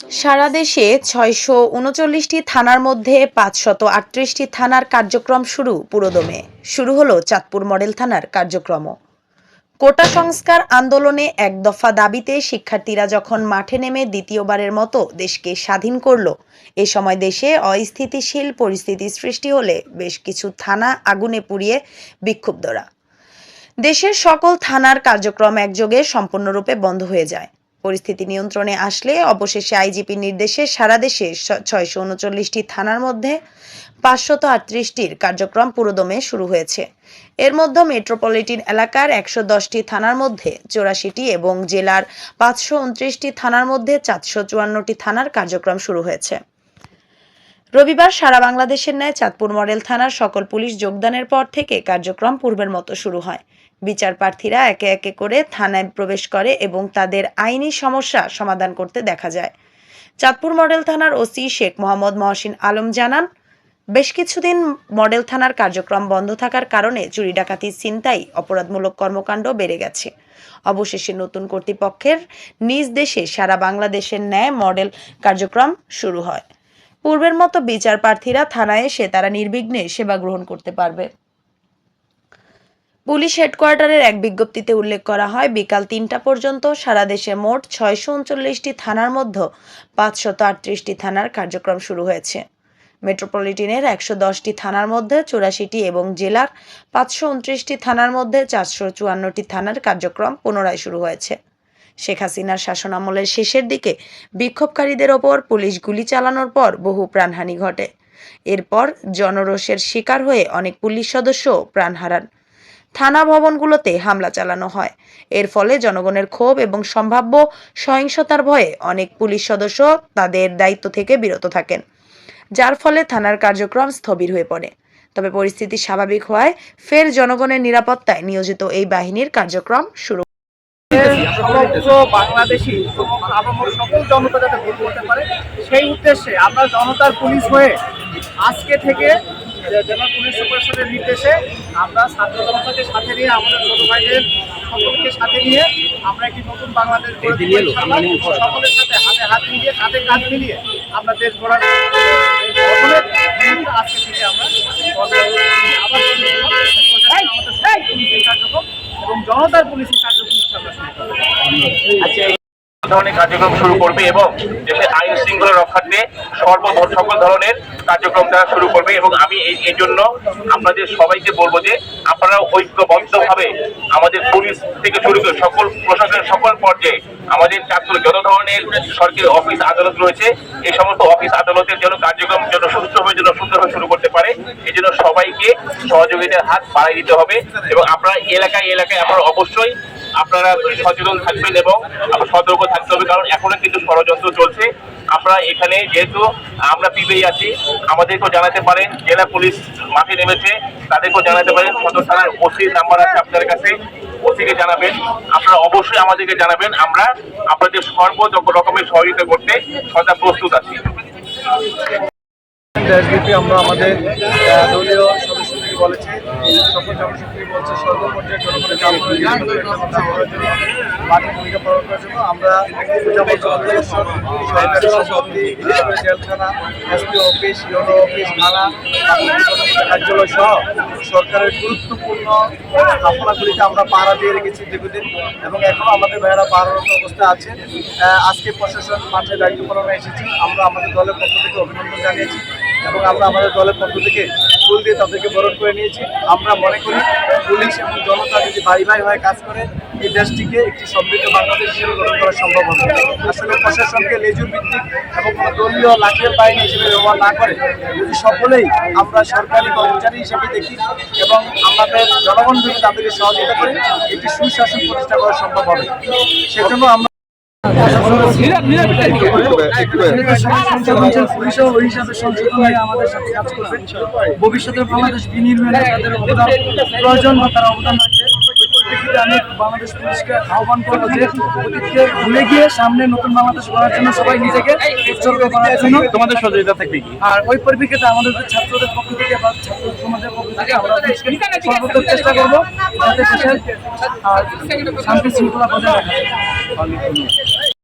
সারা দেশে ছয়শো উনচল্লিশটি থানার মধ্যে পাঁচশত আটত্রিশটি থানার কার্যক্রম শুরু পুরোদমে। শুরু হলো চাঁদপুর মডেল থানার কার্যক্রমও। কোটা সংস্কার আন্দোলনে এক দফা দাবিতে শিক্ষার্থীরা যখন মাঠে নেমে দ্বিতীয়বারের মতো দেশকে স্বাধীন করল, এ সময় দেশে অস্থিতিশীল পরিস্থিতি সৃষ্টি হলে বেশ কিছু থানা আগুনে পুড়িয়ে বিক্ষুব্ধরা। দেশের সকল থানার কার্যক্রম একযোগে সম্পূর্ণরূপে বন্ধ হয়ে যায়। পরিস্থিতি নিয়ন্ত্রণে আসলে অবশেষে আইজিপির নির্দেশে সারা দেশে ছয়শো উনচল্লিশটি থানার মধ্যে পাঁচশত আটত্রিশটির কার্যক্রম পুরোদমে শুরু হয়েছে। এর মধ্যে মেট্রোপলিটন এলাকার একশো দশটি থানার মধ্যে চৌরাশিটি এবং জেলার পাঁচশো উনত্রিশটি থানার মধ্যে চারশো চুয়ান্নটি থানার কার্যক্রম শুরু হয়েছে। রবিবার সারা বাংলাদেশের ন্যায় চাঁদপুর মডেল থানার সকল পুলিশ যোগদানের পর থেকে কার্যক্রম পূর্বের মতো শুরু হয়। বিচার প্রার্থীরা একে একে করে থানায় প্রবেশ করে এবং তাদের আইনি সমস্যা সমাধান করতে দেখা যায়। চাঁদপুর মডেল থানার ওসি শেখ মোহাম্মদ মহসিন আলম জানান, বেশ কিছুদিন মডেল থানার কার্যক্রম বন্ধ থাকার কারণে চুরি ডাকাতি ছিনতাই, অপরাধমূলক কর্মকাণ্ড বেড়ে গেছে। অবশেষে নতুন কর্তৃপক্ষের নিজ দেশে সারা বাংলাদেশের ন্যায় মডেল কার্যক্রম শুরু হয়। পূর্বের মতো বিচার প্রার্থীরা থানায় এসে তারা নির্বিঘ্নে সেবা গ্রহণ করতে পারবে। পুলিশ হেডকোয়ার্টারের এক বিজ্ঞপ্তিতে উল্লেখ করা হয়, বিকাল তিনটা পর্যন্ত সারা দেশে মোট ছয়শো উনচল্লিশটি থানার মধ্যে পাঁচশত আটত্রিশটি থানার কার্যক্রম শুরু হয়েছে। মেট্রোপলিটনের একশো দশটি থানার মধ্যে চুরাশিটি এবং জেলার পাঁচশো উনত্রিশটি থানার মধ্যে চারশো চুয়ান্নটি থানার কার্যক্রম পুনরায় শুরু হয়েছে। শেখ হাসিনার শাসনামলের শেষের দিকে বিক্ষোভকারীদের ওপর পুলিশ গুলি চালানোর পর বহু প্রাণহানি ঘটে। এরপর জনরোষের শিকার হয়ে অনেক পুলিশ সদস্য প্রাণ হারান। থানা ভবনগুলোতে হামলা চালানো হয়। এর ফলে জনগণের ক্ষোভ এবং সম্ভাব্য সহিংসতার ভয়ে অনেক পুলিশ সদস্য তাদের দায়িত্ব থেকে বিরত থাকেন, যার ফলে থানার কার্যক্রম স্থবির হয়ে পড়ে। তবে পরিস্থিতি স্বাভাবিক হওয়ায় ফের জনগণের নিরাপত্তায় নিয়োজিত এই বাহিনীর কার্যক্রম শুরু। বাংলাদেশি সকল জনতা যাতে ভোট করতে পারে, সেই উদ্দেশ্যে আমরা জনতার পুলিশ হয়ে আজকে থেকে জেলা পুলিশ সুপারস্টারের নির্দেশে আমরা ছাত্র জনতাকে সাথে নিয়ে আমাদের ছোট ভাইদের সকলকে সাথে নিয়ে আমরা একটি নতুন বাংলাদেশ গড়ে সকলের সাথে হাতে হাত মিলিয়ে কাঁধে কাঁধ মিলিয়ে আমরা দেশ গড়ার আজকে থেকে আমরা। আমাদের পুলিশের কার্যক্রম এবং জনতার পুলিশের কার্যক্রম করব। ধরনের কার্যক্রম শুরু করবে এবং দেশের আইন শৃঙ্খলা রক্ষার্থে সর্ব সকল ধরনের কার্যক্রম তারা শুরু করবে এবং আমি এই জন্য আপনাদের সবাইকে বলব যে আপনারা ঐক্যবদ্ধভাবে আমাদের পুলিশ থেকে শুরু করে সকল প্রশাসনের সকল পর্যায়ে আমাদের চাঁদপুরে যত ধরনের সরকারি অফিস আদালত রয়েছে। এই সমস্ত অফিস আদালতের যেন কার্যক্রম যেন সুস্থভাবে যেন সুন্দরভাবে শুরু করতে পারে, এই জন্য সবাইকে সহযোগিতার হাত বাড়াই দিতে হবে এবং আপনারা এলাকায় এলাকায় আপনারা অবশ্যই আপনারা সচেতন থাকবেন এবং সতর্ক থাকতে হবে, কারণ এখনও কিন্তু ষড়যন্ত্র চলছে। আমরা এখানে যেহেতু আমরা পিবেই আছি, আমাদেরকেও জানাতে পারেন, জেলা পুলিশ মাঠে নেমেছে, তাদেরকেও জানাতে পারেন, সদর থানার ওসির নাম্বার আছে আপনার কাছে, ওসিকে জানাবেন। আপনারা অবশ্যই আমাদেরকে জানাবেন, আমরা আপনাদের সর্ব রকমের সহযোগিতা করতে সদা প্রস্তুত আছি। আমরা আমাদের দলীয় সদস্যদের বলেছি, সকল জনশক্তি বলছে, সর্বপর্যায়ে জনগণের কাম করে মাঠে ভূমিকা পালন করার জন্য আমরা জেলখানা অফিস, ইউনো অফিস, থানা, কার্যালয় সহ সরকারের গুরুত্বপূর্ণ স্থাপনাগুলিতে আমরা পাহারা দিয়ে রেখেছি দীর্ঘদিন এবং এখনও আমাদের ভাইয়েরা পাহারারত অবস্থায় আছে আজকে প্রশাসন মাঠে দায়িত্ব পালনে এসেছি। আমরা আমাদের দলের পক্ষ থেকে অভিনন্দন জানিয়েছি। এবং আমরা আমাদের দলের পক্ষ থেকে ফুল দিয়ে তাদেরকে বরণ করে নিয়েছি। আমরা মনে করি পুলিশ এবং জনতা যদি ভাই ভাই হয়ে কাজ করে, এই দেশটিকে একটি সমৃদ্ধ বাংলাদেশ হিসেবে গঠন করা সম্ভব হবে। আসলে প্রশাসনকে লেজুর ভিত্তিক এবং কোনো দলীয় লাঠির বাহিনী হিসেবে ব্যবহার না করে, যদি সকলেই আমরা সরকারি কর্মচারী হিসেবে দেখি এবং আমাদের জনগণ যদি তাদেরকে সহযোগিতা করি, একটি সুশাসন প্রতিষ্ঠা করা সম্ভব হবে। সেজন্য আমরা ভবিষ্যতে বাংলাদেশ বিনির্মাণে তাদের অবদান প্রয়োজন বা তারা অবদান রাখবে আমি বাংলাদেশ পুলিশকে আহ্বান করব যে অতীতকে ভুলে গিয়ে সামনে নতুন বাংলাদেশ গড়ার জন্য সবাই নিজেকে উৎসর্গ করার জন্য। তোমাদের সহযোগিতা থাকবে আর ওই পরিপ্রেক্ষিতে আমাদের ছাত্রদের পক্ষ থেকে বা ছাত্র সমাজের পক্ষ থেকে আমরা সর্বোচ্চ চেষ্টা করব। যাতে শান্তি শৃঙ্খলা বজায় রাখা।